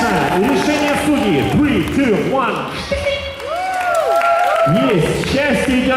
Конечно, решение судьи. Three, two, one. Есть, счастье идет.